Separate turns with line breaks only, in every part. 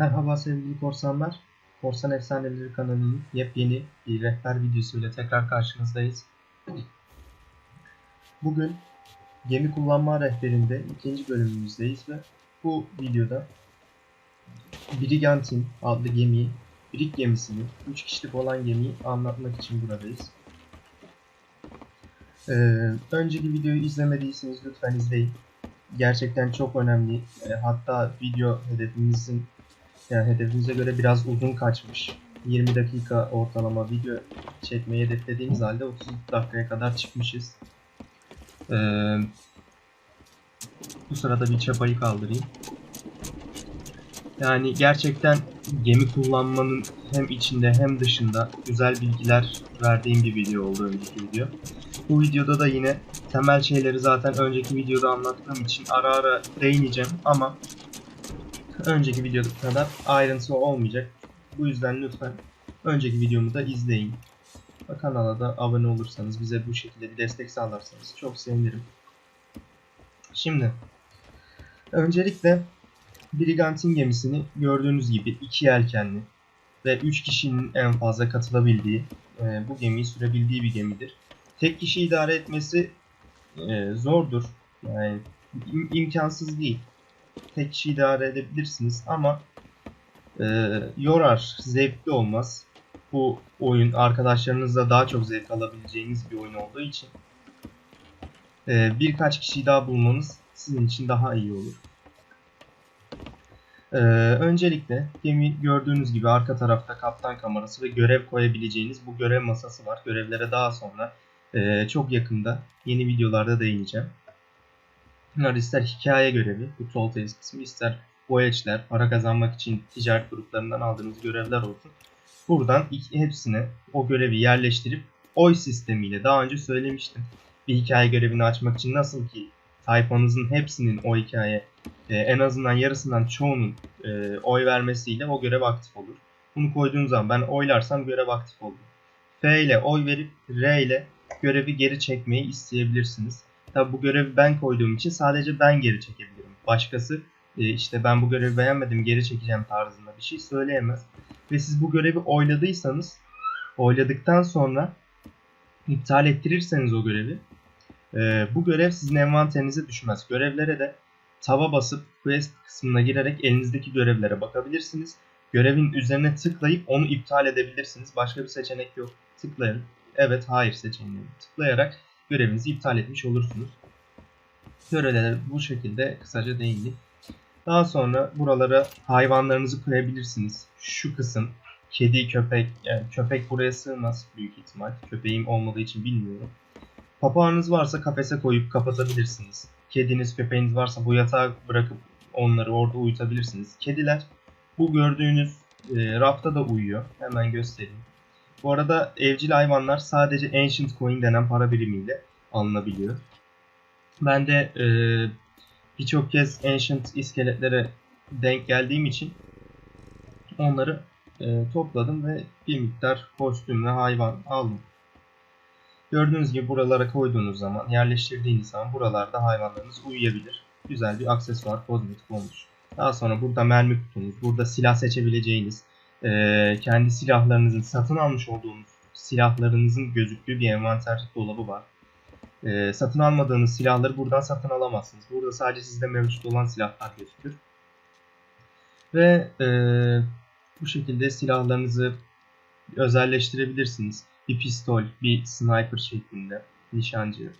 Merhaba sevgili korsanlar. Korsan Efsaneleri kanalının yepyeni bir rehber videosuyla tekrar karşınızdayız. Bugün gemi kullanma rehberinde ikinci bölümümüzdeyiz ve bu videoda Brigantin adlı gemiyi, Brig gemisini, 3 kişilik olan gemiyi anlatmak için buradayız. Ee, önceki videoyu izlemediyseniz lütfen izleyin. Gerçekten çok önemli. E, hatta video hedefimizin yani hedefimize göre biraz uzun kaçmış. 20 dakika ortalama video çekmeyi hedeflediğimiz halde 30 dakikaya kadar çıkmışız. Ee, bu sırada bir çapayı kaldırayım. Yani gerçekten gemi kullanmanın hem içinde hem dışında güzel bilgiler verdiğim bir video oldu önceki video. Bu videoda da yine temel şeyleri zaten önceki videoda anlattığım için ara ara değineceğim ama önceki videoda kadar ayrıntılı olmayacak. Bu yüzden lütfen önceki videomu da izleyin. Kanala da abone olursanız, bize bu şekilde bir destek sağlarsanız çok sevinirim. Şimdi öncelikle Brigantin gemisini gördüğünüz gibi iki yelkenli ve 3 kişinin en fazla katılabildiği, e, bu gemiyi sürebildiği bir gemidir. Tek kişi idare etmesi e, zordur. Yani im- imkansız değil. Tek kişi idare edebilirsiniz ama e, yorar, zevkli olmaz. Bu oyun arkadaşlarınızla daha çok zevk alabileceğiniz bir oyun olduğu için e, birkaç kişi daha bulmanız sizin için daha iyi olur. Ee, öncelikle gemi gördüğünüz gibi arka tarafta kaptan kamerası ve görev koyabileceğiniz bu görev masası var. Görevlere daha sonra e, çok yakında yeni videolarda değineceğim. Bunlar ister hikaye görevi, bu Tall Tales kısmı, ister voyage'ler, para kazanmak için ticaret gruplarından aldığınız görevler olsun. Buradan iki, hepsine o görevi yerleştirip oy sistemiyle daha önce söylemiştim. Bir hikaye görevini açmak için nasıl ki tayfanızın hepsinin o hikaye e, en azından yarısından çoğunun e, oy vermesiyle o görev aktif olur. Bunu koyduğunuz zaman ben oylarsam görev aktif olur. F ile oy verip R ile görevi geri çekmeyi isteyebilirsiniz. Tabi bu görevi ben koyduğum için sadece ben geri çekebilirim. Başkası e, işte ben bu görevi beğenmedim geri çekeceğim tarzında bir şey söyleyemez. Ve siz bu görevi oyladıysanız oyladıktan sonra iptal ettirirseniz o görevi e, bu görev sizin envanterinize düşmez. Görevlere de tava basıp quest kısmına girerek elinizdeki görevlere bakabilirsiniz. Görevin üzerine tıklayıp onu iptal edebilirsiniz. Başka bir seçenek yok. Tıklayın. Evet, hayır seçeneğini tıklayarak görevinizi iptal etmiş olursunuz. Görevlere bu şekilde kısaca değindik. Daha sonra buralara hayvanlarınızı koyabilirsiniz. Şu kısım kedi, köpek, yani köpek buraya sığmaz büyük ihtimal. Köpeğim olmadığı için bilmiyorum. Papağanınız varsa kafese koyup kapatabilirsiniz. Kediniz, köpeğiniz varsa bu yatağa bırakıp onları orada uyutabilirsiniz. Kediler bu gördüğünüz e, rafta da uyuyor. Hemen göstereyim. Bu arada evcil hayvanlar sadece Ancient Coin denen para birimiyle alınabiliyor. Ben de e, birçok kez Ancient iskeletlere denk geldiğim için onları e, topladım ve bir miktar kostüm ve hayvan aldım. Gördüğünüz gibi buralara koyduğunuz zaman, yerleştirdiğiniz zaman buralarda hayvanlarınız uyuyabilir. Güzel bir aksesuar, kozmetik olmuş. Daha sonra burada mermi kutunuz, burada silah seçebileceğiniz, e, kendi silahlarınızın, satın almış olduğunuz silahlarınızın gözüktüğü bir envanter dolabı var. E, satın almadığınız silahları buradan satın alamazsınız. Burada sadece sizde mevcut olan silahlar gözükür. Ve e, bu şekilde silahlarınızı özelleştirebilirsiniz bir pistol, bir sniper şeklinde, nişancı,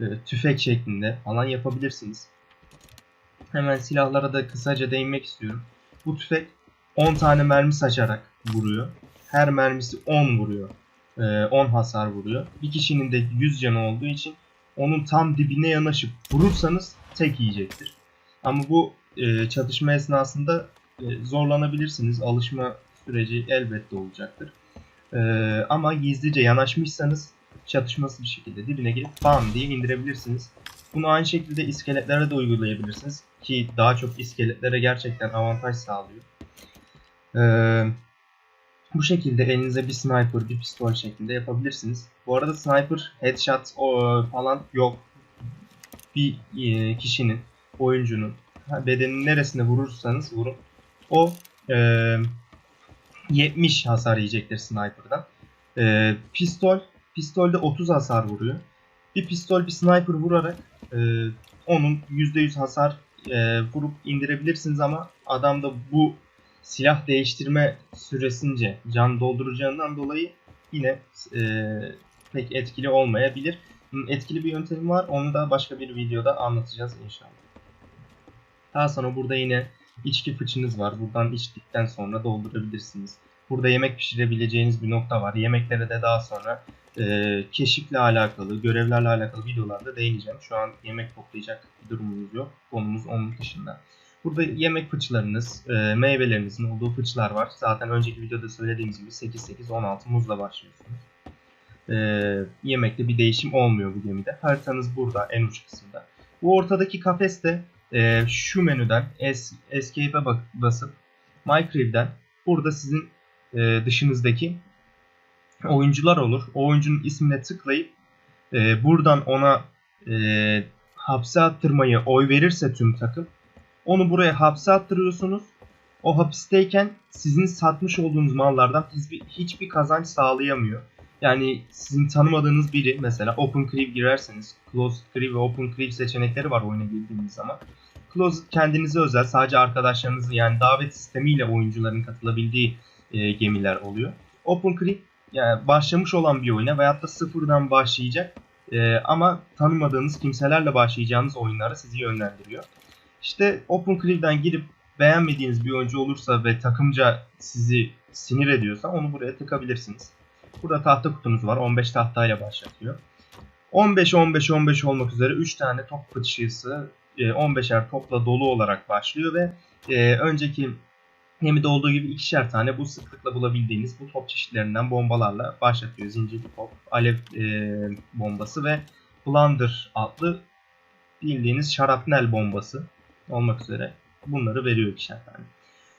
e, tüfek şeklinde falan yapabilirsiniz. Hemen silahlara da kısaca değinmek istiyorum. Bu tüfek 10 tane mermi saçarak vuruyor. Her mermisi 10 vuruyor. 10 hasar vuruyor. Bir kişinin de 100 canı olduğu için onun tam dibine yanaşıp vurursanız tek yiyecektir. Ama bu e, çatışma esnasında e, zorlanabilirsiniz. Alışma süreci elbette olacaktır. Ee, ama gizlice yanaşmışsanız çatışmasız bir şekilde dibine girip bam diye indirebilirsiniz. Bunu aynı şekilde iskeletlere de uygulayabilirsiniz. Ki daha çok iskeletlere gerçekten avantaj sağlıyor. Ee, bu şekilde elinize bir sniper, bir pistol şeklinde yapabilirsiniz. Bu arada sniper, headshot o, falan yok. Bir e, kişinin, oyuncunun bedenin neresine vurursanız vurun. O Ee, 70 hasar yiyecektir sniper'dan. Ee, pistol, pistolde 30 hasar vuruyor. Bir pistol bir sniper vurarak e, onun %100 hasar e, vurup indirebilirsiniz ama adamda bu silah değiştirme süresince can dolduracağından dolayı yine e, pek etkili olmayabilir. Etkili bir yöntemi var. Onu da başka bir videoda anlatacağız inşallah. Daha sonra burada yine içki fıçınız var. Buradan içtikten sonra doldurabilirsiniz. Burada yemek pişirebileceğiniz bir nokta var. Yemeklere de daha sonra e, keşifle alakalı, görevlerle alakalı videolarda değineceğim. Şu an yemek toplayacak bir durumumuz yok. Konumuz onun dışında. Burada yemek fıçılarınız, e, meyvelerinizin olduğu fıçılar var. Zaten önceki videoda söylediğimiz gibi 8-8-16 muzla başlıyorsunuz. E, yemekte bir değişim olmuyor bu gemide. Haritanız burada en uç kısımda. Bu ortadaki kafeste e, şu menüden es, Escape'e basıp MyCrib'den burada sizin e, dışınızdaki oyuncular olur. O oyuncunun ismine tıklayıp e, buradan ona e, hapse attırmayı oy verirse tüm takım onu buraya hapse attırıyorsunuz. O hapisteyken sizin satmış olduğunuz mallardan hiçbir, hiçbir kazanç sağlayamıyor. Yani sizin tanımadığınız biri mesela Open Crew girerseniz Closed Crew ve Open Crew seçenekleri var oyuna girdiğiniz zaman. Closed kendinize özel sadece arkadaşlarınızı yani davet sistemiyle oyuncuların katılabildiği e, gemiler oluyor. Open Crew yani başlamış olan bir oyuna veyahut da sıfırdan başlayacak e, ama tanımadığınız kimselerle başlayacağınız oyunlara sizi yönlendiriyor. İşte Open Crew'den girip beğenmediğiniz bir oyuncu olursa ve takımca sizi sinir ediyorsa onu buraya tıkabilirsiniz. Burada tahta kutunuz var. 15 tahtayla başlatıyor. 15-15-15 olmak üzere 3 tane top fıçısı e, 15'er topla dolu olarak başlıyor ve e, önceki gemide olduğu gibi ikişer tane bu sıklıkla bulabildiğiniz bu top çeşitlerinden bombalarla başlatıyor. Zincirli top, alev e, bombası ve Blunder adlı bildiğiniz şarapnel bombası olmak üzere bunları veriyor ikişer tane.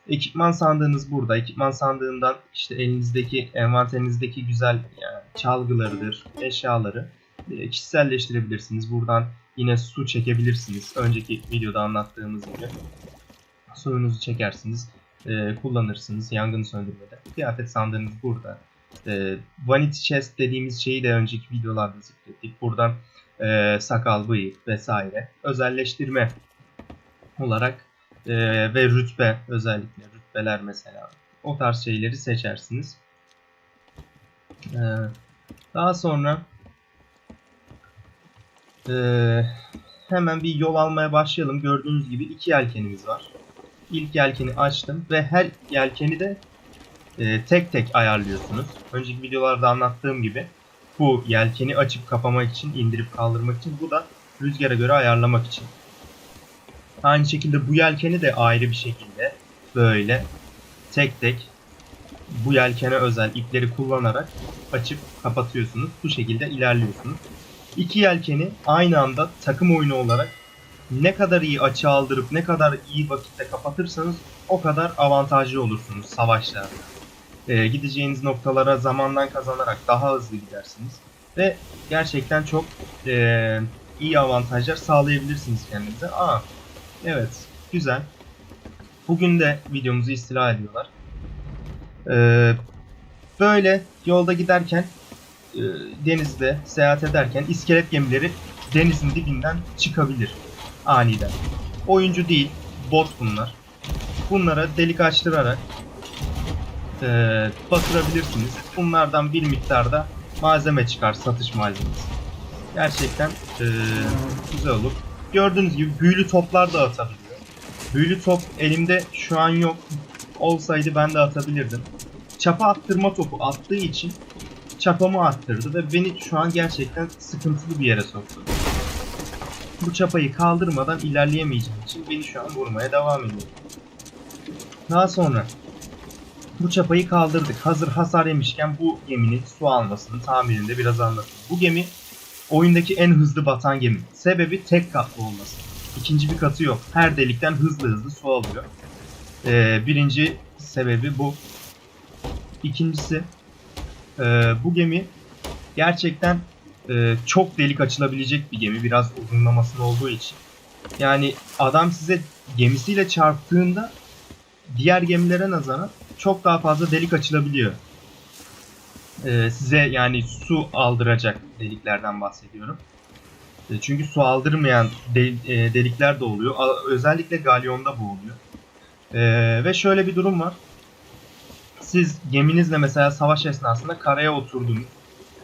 Ekipman sandığınız burada. Ekipman sandığından işte elinizdeki, envanterinizdeki güzel yani çalgılarıdır, eşyaları e, kişiselleştirebilirsiniz. Buradan yine su çekebilirsiniz. Önceki videoda anlattığımız gibi. Suyunuzu çekersiniz, e, kullanırsınız yangın söndürmede. Kıyafet sandığınız burada. E, vanity chest dediğimiz şeyi de önceki videolarda zikrettik. Buradan sakal, bıyık vesaire özelleştirme olarak e, ve rütbe özellikle rütbeler mesela o tarz şeyleri seçersiniz. E, daha sonra e, hemen bir yol almaya başlayalım. Gördüğünüz gibi iki yelkenimiz var. İlk yelkeni açtım ve her yelkeni de e, tek tek ayarlıyorsunuz. Önceki videolarda anlattığım gibi bu yelkeni açıp kapamak için, indirip kaldırmak için, bu da rüzgara göre ayarlamak için. Aynı şekilde bu yelkeni de ayrı bir şekilde böyle tek tek bu yelkene özel ipleri kullanarak açıp kapatıyorsunuz. Bu şekilde ilerliyorsunuz. İki yelkeni aynı anda takım oyunu olarak ne kadar iyi açı aldırıp ne kadar iyi vakitte kapatırsanız o kadar avantajlı olursunuz savaşlarda. Ee, gideceğiniz noktalara zamandan kazanarak daha hızlı gidersiniz. Ve gerçekten çok ee, iyi avantajlar sağlayabilirsiniz kendinize. Aa, evet güzel. Bugün de videomuzu istila ediyorlar. Ee, böyle yolda giderken e, denizde seyahat ederken iskelet gemileri denizin dibinden çıkabilir aniden. Oyuncu değil, bot bunlar. Bunlara delik açtırarak e, batırabilirsiniz. Bunlardan bir miktarda malzeme çıkar, satış malzemesi. Gerçekten e, güzel olur. Gördüğünüz gibi büyülü toplar da atabiliyor. Büyülü top elimde şu an yok. Olsaydı ben de atabilirdim. Çapa attırma topu attığı için çapamı attırdı ve beni şu an gerçekten sıkıntılı bir yere soktu. Bu çapayı kaldırmadan ilerleyemeyeceğim için beni şu an vurmaya devam ediyor. Daha sonra bu çapayı kaldırdık. Hazır hasar yemişken bu geminin su almasını tamirinde biraz anlatayım. Bu gemi oyundaki en hızlı batan gemi. Sebebi tek katlı olması. İkinci bir katı yok. Her delikten hızlı hızlı su alıyor. Ee, birinci sebebi bu. İkincisi e, bu gemi gerçekten e, çok delik açılabilecek bir gemi. Biraz uzunlamasının olduğu için. Yani adam size gemisiyle çarptığında diğer gemilere nazaran çok daha fazla delik açılabiliyor. Ee, size yani su aldıracak deliklerden bahsediyorum. E, Çünkü su aldırmayan de- e, delikler de oluyor. A- Özellikle galyonda bu oluyor. Ee, ve şöyle bir durum var. Siz geminizle mesela savaş esnasında karaya oturdunuz.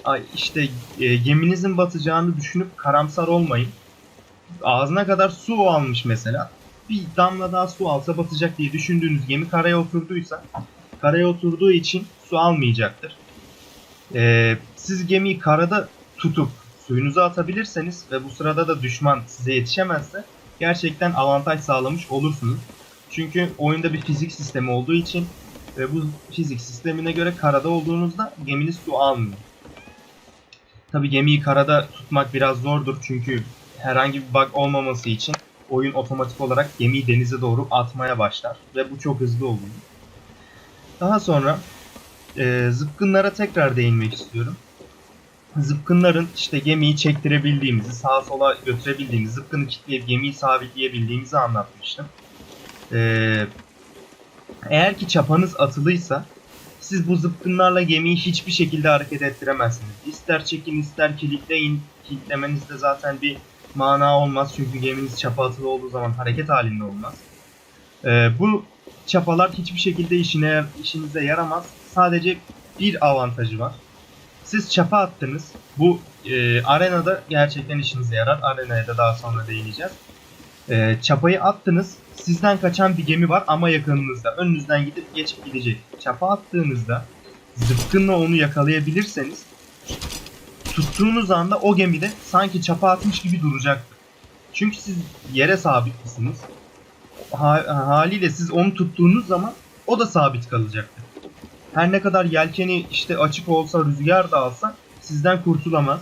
Ay işte e, geminizin batacağını düşünüp karamsar olmayın. Ağzına kadar su almış mesela. Bir damla daha su alsa batacak diye düşündüğünüz gemi karaya oturduysa karaya oturduğu için su almayacaktır. Ee, siz gemiyi karada tutup suyunuzu atabilirseniz ve bu sırada da düşman size yetişemezse gerçekten avantaj sağlamış olursunuz. Çünkü oyunda bir fizik sistemi olduğu için ve bu fizik sistemine göre karada olduğunuzda geminiz su almıyor. Tabi gemiyi karada tutmak biraz zordur çünkü herhangi bir bug olmaması için oyun otomatik olarak gemiyi denize doğru atmaya başlar ve bu çok hızlı oluyor. Daha sonra e, zıpkınlara tekrar değinmek istiyorum. Zıpkınların işte gemiyi çektirebildiğimizi, sağa sola götürebildiğimizi, zıpkını kilitleyip gemiyi sabitleyebildiğimizi anlatmıştım. Ee, eğer ki çapanız atılıysa siz bu zıpkınlarla gemiyi hiçbir şekilde hareket ettiremezsiniz. İster çekin ister kilitleyin. Kilitlemenizde zaten bir mana olmaz çünkü geminiz çapa atılı olduğu zaman hareket halinde olmaz. Ee, bu çapalar hiçbir şekilde işine işinize yaramaz. Sadece bir avantajı var. Siz çapa attınız. Bu e, arenada gerçekten işinize yarar. Arenaya da daha sonra değineceğiz. E, çapayı attınız. Sizden kaçan bir gemi var ama yakınınızda. Önünüzden gidip geçip gidecek. Çapa attığınızda zıpkınla onu yakalayabilirseniz tuttuğunuz anda o gemide sanki çapa atmış gibi duracaktır. Çünkü siz yere sabitlisiniz. Ha- haliyle siz onu tuttuğunuz zaman o da sabit kalacaktır. Her ne kadar yelkeni işte açık olsa rüzgar da alsa sizden kurtulamaz.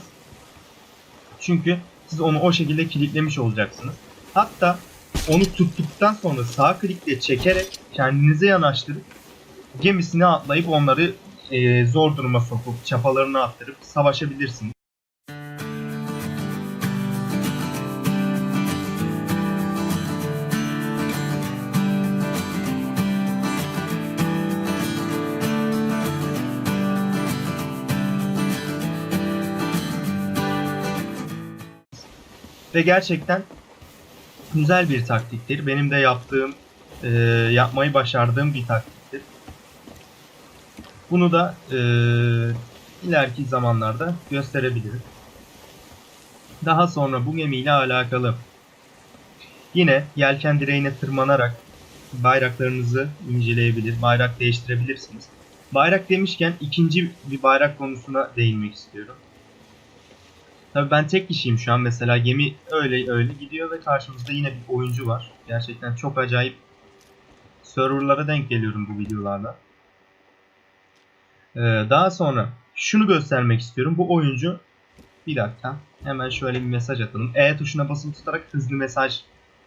Çünkü siz onu o şekilde kilitlemiş olacaksınız. Hatta onu tuttuktan sonra sağ klikle çekerek kendinize yanaştırıp gemisine atlayıp onları e, zor duruma sokup çapalarını attırıp savaşabilirsiniz. Ve gerçekten güzel bir taktiktir. Benim de yaptığım, e, yapmayı başardığım bir taktiktir. Bunu da e, ileriki zamanlarda gösterebilirim. Daha sonra bu gemiyle alakalı yine yelken direğine tırmanarak bayraklarınızı inceleyebilir, bayrak değiştirebilirsiniz. Bayrak demişken ikinci bir bayrak konusuna değinmek istiyorum. Tabii ben tek kişiyim şu an mesela gemi öyle öyle gidiyor ve karşımızda yine bir oyuncu var. Gerçekten çok acayip serverlara denk geliyorum bu videolarla. Ee, daha sonra şunu göstermek istiyorum. Bu oyuncu bir dakika hemen şöyle bir mesaj atalım. E tuşuna basılı tutarak hızlı mesaj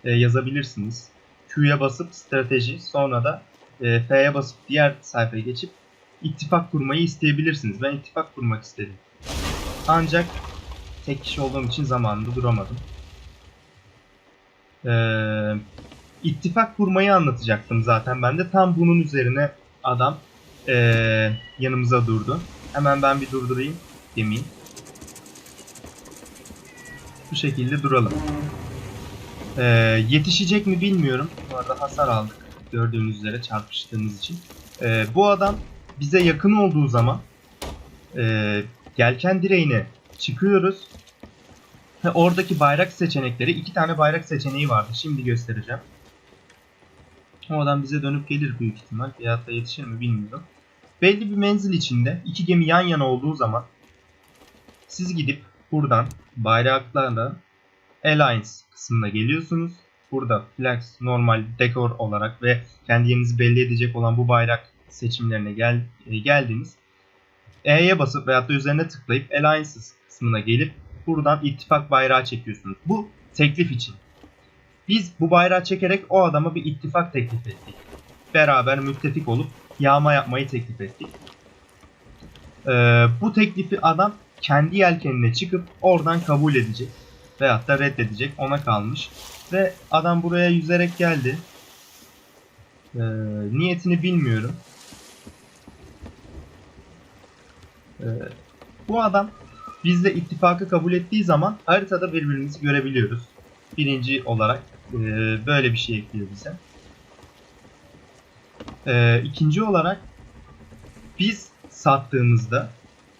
e, yazabilirsiniz. Q'ya basıp strateji sonra da e, F'ye basıp diğer sayfaya geçip ittifak kurmayı isteyebilirsiniz. Ben ittifak kurmak istedim. Ancak tek kişi olduğum için zamanında duramadım. Ee, ittifak kurmayı anlatacaktım zaten ben de. Tam bunun üzerine adam ee, yanımıza durdu. Hemen ben bir durdurayım gemiyi. Bu şekilde duralım. Ee, yetişecek mi bilmiyorum. Bu arada hasar aldık. Gördüğünüz üzere çarpıştığımız için. Ee, bu adam bize yakın olduğu zaman ee, yelken direğine çıkıyoruz. Ve oradaki bayrak seçenekleri iki tane bayrak seçeneği vardı. Şimdi göstereceğim. O adam bize dönüp gelir büyük ihtimal. Veyahut da yetişir mi bilmiyorum. Belli bir menzil içinde iki gemi yan yana olduğu zaman siz gidip buradan bayraklarla Alliance kısmına geliyorsunuz. Burada flags normal dekor olarak ve kendi yerinizi belli edecek olan bu bayrak seçimlerine gel, e, geldiniz. E'ye basıp veyahut da üzerine tıklayıp Alliances kısmına gelip buradan ittifak bayrağı çekiyorsunuz. Bu teklif için. Biz bu bayrağı çekerek o adama bir ittifak teklif ettik. Beraber müttefik olup yağma yapmayı teklif ettik. Ee, bu teklifi adam kendi yelkenine çıkıp oradan kabul edecek. Veyahut da reddedecek ona kalmış. Ve adam buraya yüzerek geldi. Ee, niyetini bilmiyorum. Ee, bu adam bizle ittifakı kabul ettiği zaman haritada birbirimizi görebiliyoruz. Birinci olarak e, böyle bir şey ekliyor bize. Ee, ikinci olarak biz sattığımızda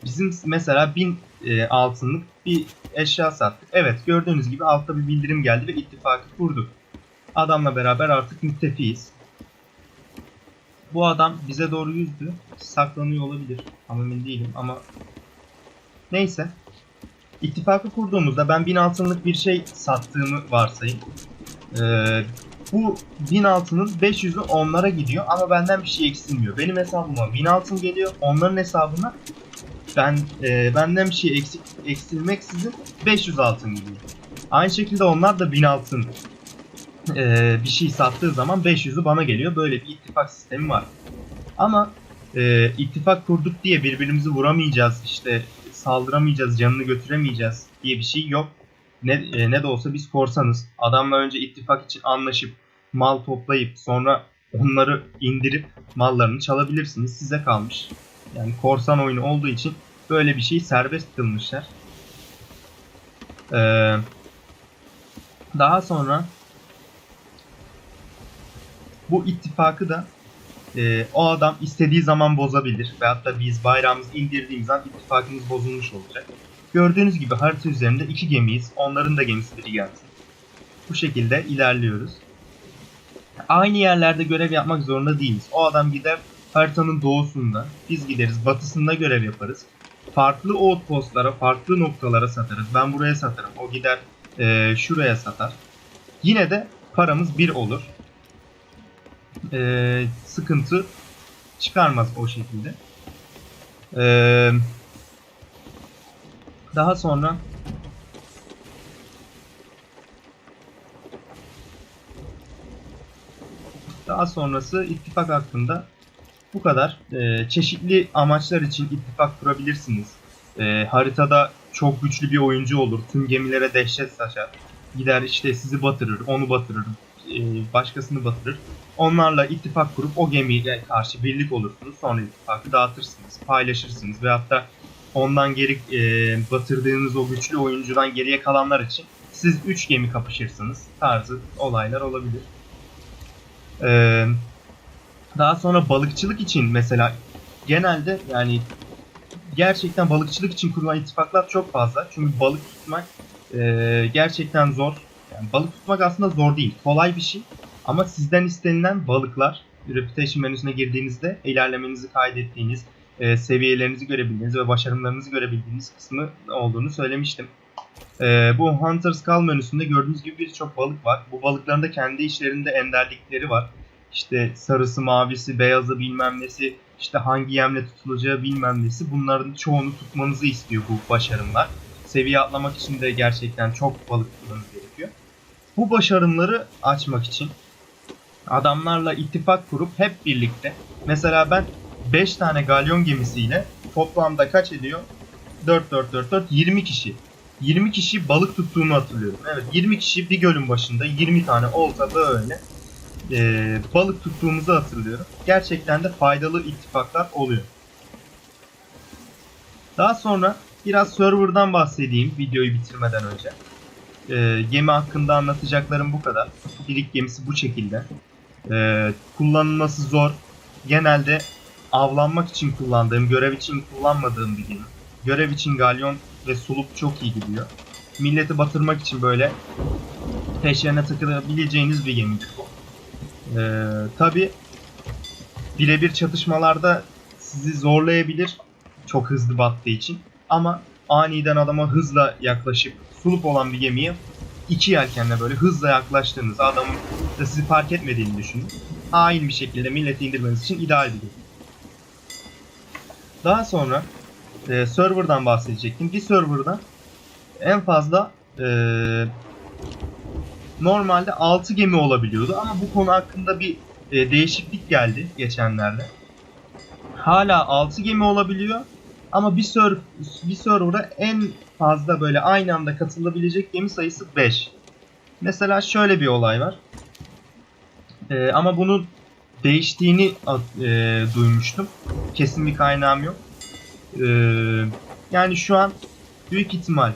bizim mesela 1000 e, altınlık bir eşya sattık. Evet gördüğünüz gibi altta bir bildirim geldi ve ittifakı kurduk. Adamla beraber artık müttefiyiz. Bu adam bize doğru yüzdü. Saklanıyor olabilir. Tam emin değilim ama neyse. İttifakı kurduğumuzda ben 1000 altınlık bir şey sattığımı varsayın. Ee, bu 1000 altının 500'ü onlara gidiyor ama benden bir şey eksilmiyor. Benim hesabıma 1000 altın geliyor. Onların hesabına ben e, benden bir şey eksik eksilmeksizin 500 altın gidiyor. Aynı şekilde onlar da 1000 altın e, bir şey sattığı zaman 500'ü bana geliyor. Böyle bir ittifak sistemi var. Ama e, ittifak kurduk diye birbirimizi vuramayacağız, işte saldıramayacağız, canını götüremeyeceğiz diye bir şey yok. Ne, e, ne de olsa biz korsanız. Adamla önce ittifak için anlaşıp mal toplayıp sonra onları indirip mallarını çalabilirsiniz. Size kalmış. Yani korsan oyunu olduğu için böyle bir şey serbest kılmışlar. Ee, daha sonra bu ittifakı da e, o adam istediği zaman bozabilir. Veyahut da biz bayrağımızı indirdiğimiz an ittifakımız bozulmuş olacak. Gördüğünüz gibi harita üzerinde iki gemiyiz. Onların da gemisi biri gelsin. Bu şekilde ilerliyoruz. Aynı yerlerde görev yapmak zorunda değiliz. O adam gider haritanın doğusunda, biz gideriz batısında görev yaparız. Farklı outpostlara, farklı noktalara satarız. Ben buraya satarım. O gider e, şuraya satar. Yine de paramız bir olur. E, sıkıntı çıkarmaz o şekilde. E, daha sonra daha sonrası ittifak hakkında bu kadar. Ee, çeşitli amaçlar için ittifak kurabilirsiniz. Ee, haritada çok güçlü bir oyuncu olur. Tüm gemilere dehşet saçar. Gider işte sizi batırır, onu batırır, e, başkasını batırır. Onlarla ittifak kurup o gemiyle karşı birlik olursunuz. Sonra ittifakı dağıtırsınız, paylaşırsınız. Ve hatta ondan geri e, batırdığınız o güçlü oyuncudan geriye kalanlar için siz 3 gemi kapışırsınız tarzı olaylar olabilir. Eee daha sonra balıkçılık için mesela genelde yani gerçekten balıkçılık için kurulan ittifaklar çok fazla. Çünkü balık tutmak e, gerçekten zor. Yani balık tutmak aslında zor değil. Kolay bir şey. Ama sizden istenilen balıklar Reputation menüsüne girdiğinizde ilerlemenizi kaydettiğiniz, e, seviyelerinizi görebildiğiniz ve başarımlarınızı görebildiğiniz kısmı olduğunu söylemiştim. E, bu Hunters Call menüsünde gördüğünüz gibi birçok balık var. Bu balıkların da kendi işlerinde enderlikleri var işte sarısı, mavisi, beyazı bilmem nesi, işte hangi yemle tutulacağı bilmem nesi bunların çoğunu tutmanızı istiyor bu başarımlar. Seviye atlamak için de gerçekten çok balık tutmanız gerekiyor. Bu başarımları açmak için adamlarla ittifak kurup hep birlikte mesela ben 5 tane galyon gemisiyle toplamda kaç ediyor? 4 4 4 4 20 kişi. 20 kişi balık tuttuğumu hatırlıyorum. Evet 20 kişi bir gölün başında 20 tane olta böyle e, balık tuttuğumuzu hatırlıyorum. Gerçekten de faydalı ittifaklar oluyor. Daha sonra biraz server'dan bahsedeyim videoyu bitirmeden önce. E, gemi hakkında anlatacaklarım bu kadar. Birik gemisi bu şekilde. E, kullanılması zor. Genelde avlanmak için kullandığım, görev için kullanmadığım bir gemi. Görev için galyon ve sulup çok iyi gidiyor. Milleti batırmak için böyle peşlerine takılabileceğiniz bir gemidir bu. Ee, Tabi birebir çatışmalarda sizi zorlayabilir çok hızlı battığı için. Ama aniden adama hızla yaklaşıp sulup olan bir gemiye iki yelkenle böyle hızla yaklaştığınız adamın da sizi fark etmediğini düşünün. Hain bir şekilde milleti indirmeniz için ideal bir gemi. Daha sonra e, serverdan bahsedecektim. Bir serverda en fazla e, normalde 6 gemi olabiliyordu ama bu konu hakkında bir e, değişiklik geldi geçenlerde. Hala 6 gemi olabiliyor ama bir server bir server'a en fazla böyle aynı anda katılabilecek gemi sayısı 5. Mesela şöyle bir olay var. E, ama bunun değiştiğini e, duymuştum. Kesin bir kaynağım yok. E, yani şu an büyük ihtimal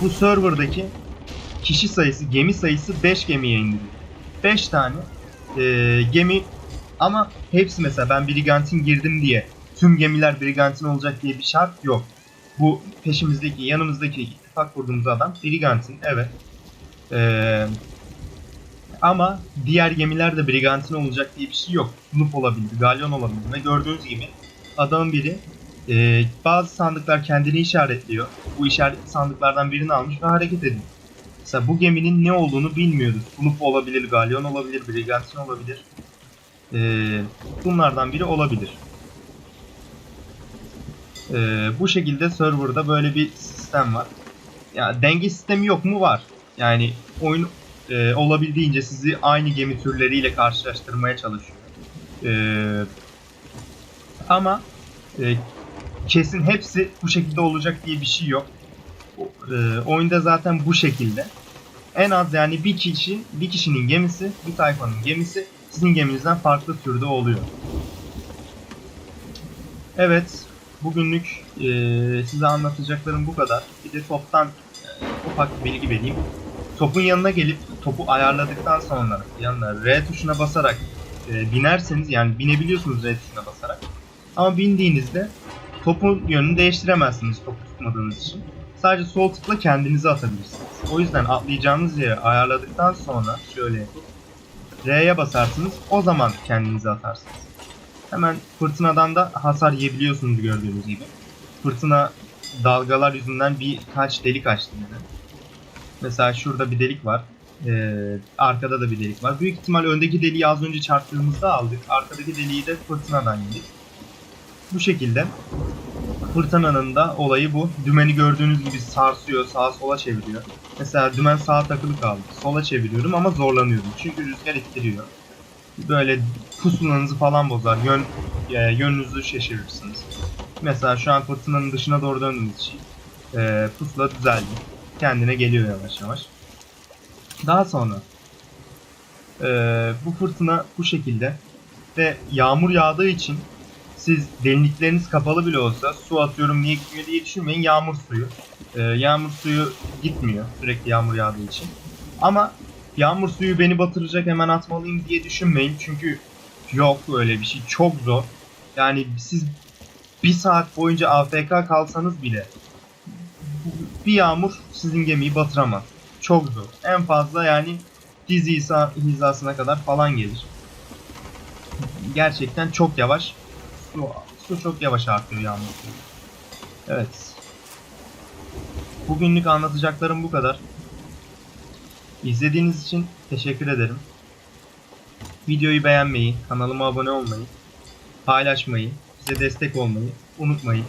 bu serverdaki kişi sayısı, gemi sayısı 5 gemiye indiriliyor. 5 tane e, gemi ama hepsi mesela ben Brigantine girdim diye tüm gemiler Brigantine olacak diye bir şart yok. Bu peşimizdeki, yanımızdaki ittifak kurduğumuz adam Brigantine evet. Ee, ama diğer gemiler de Brigantine olacak diye bir şey yok. Nup olabilir, Galyon olabilir ve gördüğünüz gibi adamın biri e, bazı sandıklar kendini işaretliyor. Bu işaretli sandıklardan birini almış ve hareket ediyor. Mesela bu geminin ne olduğunu bilmiyoruz. Nup olabilir, Galyon olabilir, Brigantine olabilir. Ee, bunlardan biri olabilir. Ee, bu şekilde serverda böyle bir sistem var. Ya denge sistemi yok mu? Var. Yani oyun e, olabildiğince sizi aynı gemi türleriyle karşılaştırmaya çalışıyor. Ee, ama e, kesin hepsi bu şekilde olacak diye bir şey yok. E, oyunda zaten bu şekilde. En az yani bir kişi, bir kişinin gemisi, bir tayfanın gemisi sizin geminizden farklı türde oluyor. Evet, bugünlük e, size anlatacaklarım bu kadar. Bir de toptan e, ufak bir bilgi vereyim. Topun yanına gelip topu ayarladıktan sonra yanına R tuşuna basarak e, binerseniz yani binebiliyorsunuz R tuşuna basarak. Ama bindiğinizde topun yönünü değiştiremezsiniz topu tutmadığınız için. Sadece sol tıkla kendinizi atabilirsiniz. O yüzden atlayacağınız yeri ayarladıktan sonra şöyle R'ye basarsınız. O zaman kendinizi atarsınız. Hemen fırtınadan da hasar yiyebiliyorsunuz gördüğünüz gibi. Fırtına dalgalar yüzünden birkaç delik açtı yine. Mesela şurada bir delik var. Ee, arkada da bir delik var. Büyük ihtimal öndeki deliği az önce çarptığımızda aldık. Arkadaki deliği de fırtınadan yedik. Bu şekilde fırtınanın da olayı bu. Dümeni gördüğünüz gibi sarsıyor, sağa sola çeviriyor. Mesela dümen sağa takılı kaldı. Sola çeviriyorum ama zorlanıyorum. Çünkü rüzgar ittiriyor. Böyle pusulanızı falan bozar. Yön, e, yönünüzü şaşırırsınız. Mesela şu an fırtınanın dışına doğru döndüğümüz için e, pusula düzeldi. Kendine geliyor yavaş yavaş. Daha sonra e, bu fırtına bu şekilde ve yağmur yağdığı için siz derinlikleriniz kapalı bile olsa su atıyorum niye gitmiyor diye düşünmeyin yağmur suyu. Ee, yağmur suyu gitmiyor sürekli yağmur yağdığı için. Ama yağmur suyu beni batıracak hemen atmalıyım diye düşünmeyin. Çünkü yok öyle bir şey. Çok zor. Yani siz bir saat boyunca AFK kalsanız bile bir yağmur sizin gemiyi batıramaz. Çok zor. En fazla yani diz hiza- hizasına kadar falan gelir. Gerçekten çok yavaş su, su çok yavaş artıyor yağmur suyu. Evet. Bugünlük anlatacaklarım bu kadar. İzlediğiniz için teşekkür ederim. Videoyu beğenmeyi, kanalıma abone olmayı, paylaşmayı, bize destek olmayı unutmayın.